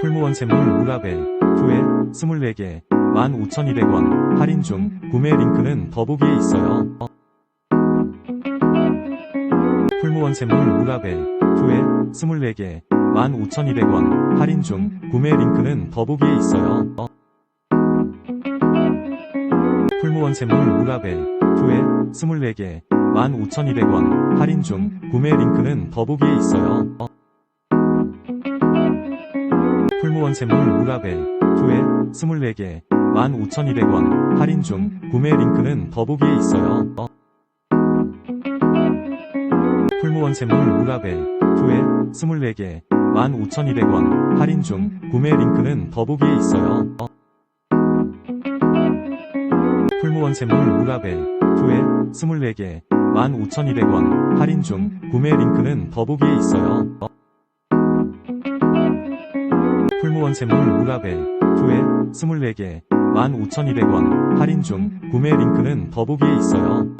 풀무원 샘물 우라벨 2에 24개 15,200원 할인 중 구매 링크는 더보기에 있어요. 풀무원 샘물 우라벨 2에 24개 15,200원 할인 중 구매 링크는 더보기에 있어요. 풀무원 샘물 우라벨 2에 24개 15,200원 할인 중 구매 링크는 더보기에 있어요. 풀무원 샘물 우라벨 2에 24개 15,200원 할인 중 구매 링크는 더보기에 있어요. 풀무원 샘물 우라벨 2에 24개 15,200원 할인 중 구매 링크는 더보기에 있어요. 풀무원 샘물 우라벨 2에 24개 15,200원 할인 중 구매 링크는 더보기에 있어요. 풀무원 샘물 우라벨 2에 24개 15,200원 할인 중 구매 링크는 더보기에 있어요.